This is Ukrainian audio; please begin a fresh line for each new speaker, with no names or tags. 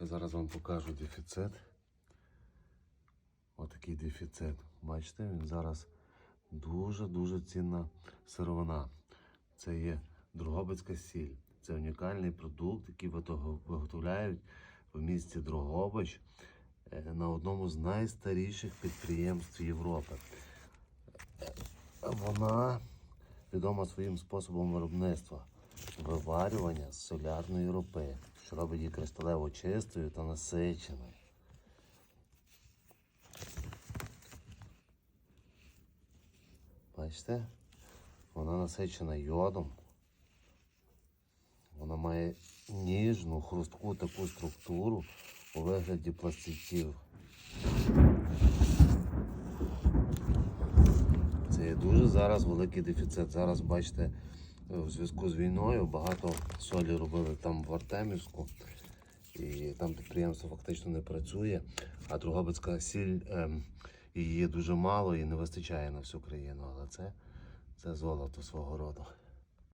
Зараз вам покажу дефіцит. Отакий дефіцит. Бачите, він зараз дуже-дуже цінна сировина. Це є Дрогобицька сіль. Це унікальний продукт, який виготовляють в місті Дрогобич е, на одному з найстаріших підприємств Європи. Е, Вона відома своїм способом виробництва виварювання солярної ропи, що робить її кристалево чистою та насиченою. Бачите? Вона насичена йодом. Вона має ніжну, хрустку таку структуру у вигляді пластиків. Це є дуже зараз великий дефіцит. Зараз бачите, в зв'язку з війною багато солі робили там в Артемівську, і там підприємство фактично не працює. А Другобицька сіль ем, її дуже мало і не вистачає на всю країну. Але це, це золото свого роду.